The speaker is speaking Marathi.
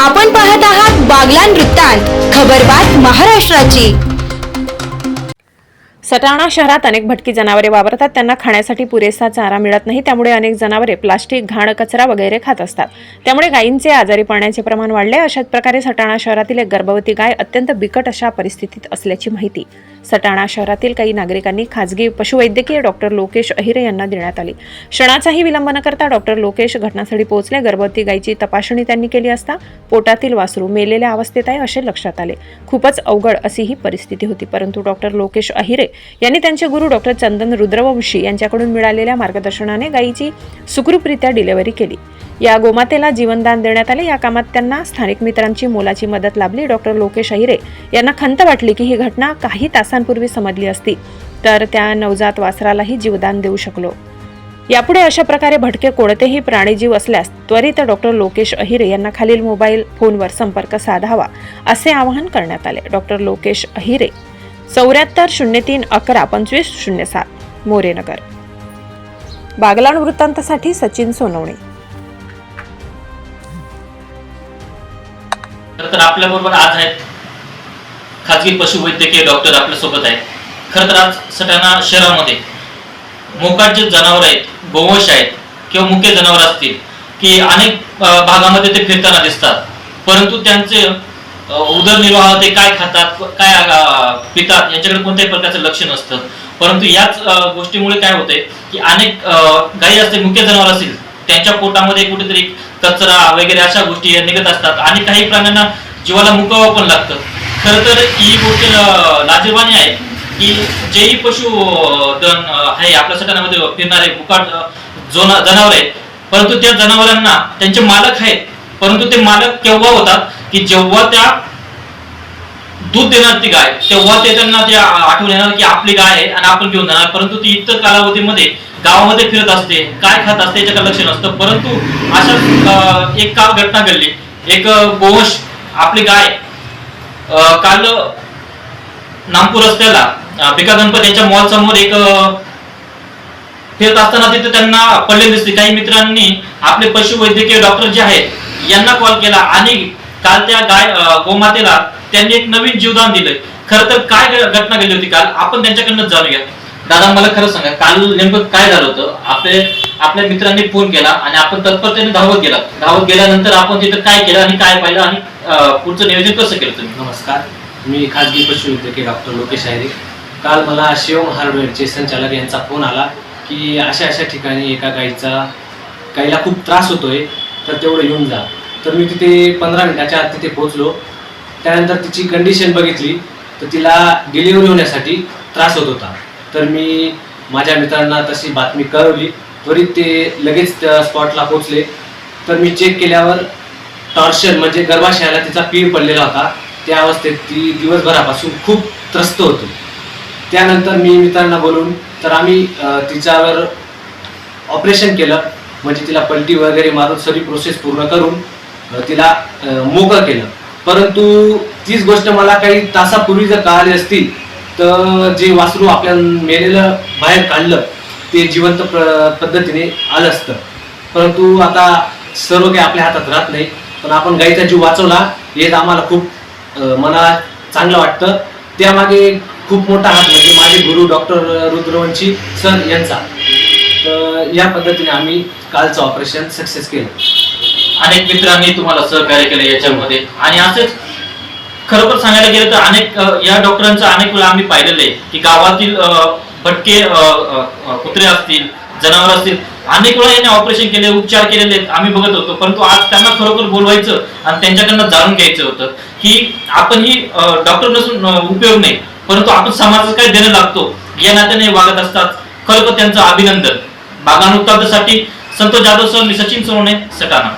आपण पाहत आहात बागलान वृत्तांत खबरबात महाराष्ट्राची. सटाणा शहरात अनेक भटकी जनावरे वावरतात. त्यांना खाण्यासाठी पुरेसा चारा मिळत नाही. त्यामुळे अनेक जनावरे प्लास्टिक घाण कचरा वगैरे खात असतात. त्यामुळे गायींचे आजारी पडण्याचे प्रमाण वाढले. अशाच प्रकारे सटाणा शहरातील एक गर्भवती गाय अत्यंत बिकट अशा परिस्थितीत असल्याची माहिती. सटाणा शहरातील काही नागरिकांनी खाजगी पशुवैद्यकीय डॉक्टर लोकेश अहिरे यांना देण्यात आली. क्षणाचाही विलंब न करता डॉक्टर लोकेश घटनास्थळी पोहोचले. गर्भवती गायीची तपासणी त्यांनी केली असता पोटातील वासरू मेलेल्या अवस्थेत आहे असे लक्षात आले. खूपच अवघड अशी ही परिस्थिती होती. परंतु डॉक्टर लोकेश अहिरे यांनी त्यांचे गुरु डॉक्टर चंदन रुद्रवंशी यांच्याकडून मिळालेल्या मार्गदर्शनाने गायीची सुखरूपरित्या डिलिव्हरी केली. या गोमातेला जीवनदान देण्यात आले. या कामात त्यांना स्थानिक मित्रांची मोलाची मदत लाभली. डॉक्टर लोकेश अहिरे यांना खंत वाटली की ही घटना काही तासांपूर्वी समजली असती. तर त्या नवजात वासरालाही जीवदान देऊ शकलो. यापुढे अशा प्रकारे भटके कोणतेही प्राणीजीव असल्यास त्वरित डॉक्टर लोकेश अहिरे यांना खालील मोबाईल फोनवर संपर्क साधावा असे आवाहन करण्यात आले. डॉक्टर लोकेश अहिरे चौऱ्याहत्तर शून्य तीन अकरा पंचवीस शून्य सात मोरेनगर. बागलाण वृत्तांतासाठी सचिन सोनवणे. खरं तर आपल्याबरोबर आज आहेत खाजगी पशुवैद्यकीय डॉक्टर आपल्यासोबत आहेत. खरं तर आज सटाणा शहरामध्ये मोकाट जे जनावर आहेत गोवंश आहेत किंवा मुख्य जनावर असतील की अनेक भागामध्ये ते फिरताना दिसतात. परंतु त्यांचे उदरनिर्वाह ते काय खातात काय पितात यांच्याकडे कोणत्याही प्रकारचं लक्ष नसतं. परंतु याच गोष्टीमुळे काय होतंय की अनेक गायी असतील मुख्य जनावर असतील त्यांच्या पोटामध्ये कुठेतरी कचरा वगैरे अशा गोष्टी निघत असतात आणि काही प्राण्यांना जीवाला मुकावं पण लागतं. खरं तर ही गोष्ट लाजीरवाणी आहे की जेही पशु आहे आपल्या सटाण्यामध्ये फिरणारे मुकाट जनावर आहेत परंतु त्या जनावरांना त्यांचे मालक आहेत परंतु ते मालक केव्हा होतात की जेव्हा त्या दूध देणार ती गाय तेव्हा ते त्यांना ते आठवण येणार की आपली गाय आहे आणि आपण घेऊन जाणार. परंतु ती इतर कालावधीमध्ये गावामध्ये फिरत असते काय खात असते याच्याकडे लक्ष नसतं. परंतु अशा एक काल घटना घडली. एक गोवंश आपली गाय काल नागपूर रस्त्याला अ, भिका गणपत यांच्या मॉल समोर एक फिरत असताना तिथे त्यांना पडले दिसते. काही मित्रांनी आपले पशुवैद्यकीय डॉक्टर जे आहेत यांना कॉल केला आणि काल त्या गाय गोमातेला त्यांनी एक नवीन जीवदान दिलं. खरं तर काय घटना घडली होती काल? आपण त्यांच्याकडनं जाणूया दादा मला खरं सांगा काल नेमकं काय झालं होतं? आपले आपल्या मित्रांनी फोन केला आणि आपण तत्परतेने धावत गेला. धावत गेल्यानंतर आपण तिथं काय केलं आणि काय पाहिलं आणि पुढचं नियोजन कसं केलं तुम्ही? नमस्कार. मी खाजगी पशुवैद्यकीय डॉक्टर लोकेश आहेरे. काल मला शिवम हार्डवेअरचे संचालक यांचा फोन आला की अशा अशा ठिकाणी एका गाईचा गाईला खूप त्रास होतोय तर तेवढं येऊन जा. तर मी तिथे पंधरा मिनिटाच्या आत तिथे पोहोचलो. त्यानंतर तिची कंडिशन बघितली तर तिला डिलिव्हरी होण्यासाठी त्रास होत होता. तर मी माझ्या मित्रांना तशी बातमी कळवली. त्वरित ते लगेच त्या स्पॉटला पोहोचले. तर मी चेक केल्यावर टॉर्शन म्हणजे गर्भाशयाला तिचा पीळ पडलेला होता. त्या अवस्थेत ती दिवसभरापासून खूप त्रस्त होती. त्यानंतर मी मित्रांना बोलून तर आम्ही तिच्यावर ऑपरेशन केलं. म्हणजे तिला पलटी वगैरे मारून सगळी प्रोसेस पूर्ण करून तिला मोकळं केलं. परंतु तीच गोष्ट मला काही तासापूर्वी जर कळाली असती तर जे वासरू आपल्या मेलेलं बाहेर काढलं ते जिवंत प्र- पद्धतीने आलं असतं. परंतु आता सर्व काही आपल्या हातात राहत नाही. पण आपण गाईचा जीव वाचवला हेच आम्हाला खूप मनाला चांगलं वाटतं. त्यामागे खूप मोठा हात म्हणजे माझे गुरु डॉक्टर रुद्रवंशी सर यांचा. तर या पद्धतीने आम्ही कालचं ऑपरेशन सक्सेस केलं. अनेक मित्रांनी तुम्हाला सहकार्य केलं याच्यामध्ये. आणि असंच खरोखर सांगायला गेलं तर अनेक या डॉक्टरांचं अनेक वेळा आम्ही पाहिलेलं आहे की गावातील भटके कुत्रे असतील जनावर असतील अनेक वेळा यांनी ऑपरेशन केले उपचार केलेले आम्ही बघत होतो. परंतु आज त्यांना खरोखर बोलवायचं आणि त्यांच्याकडनं जाणून घ्यायचं होतं की आपण ही डॉक्टर नसून उपयोग नाही. परंतु आपण समाजात काय देणं लागतो या नात्याने वागत असतात. खरोखर त्यांचं अभिनंदन. बागान उत्पादसाठी संतोष जाधव सर मी सचिन सोनवणे सटाणा.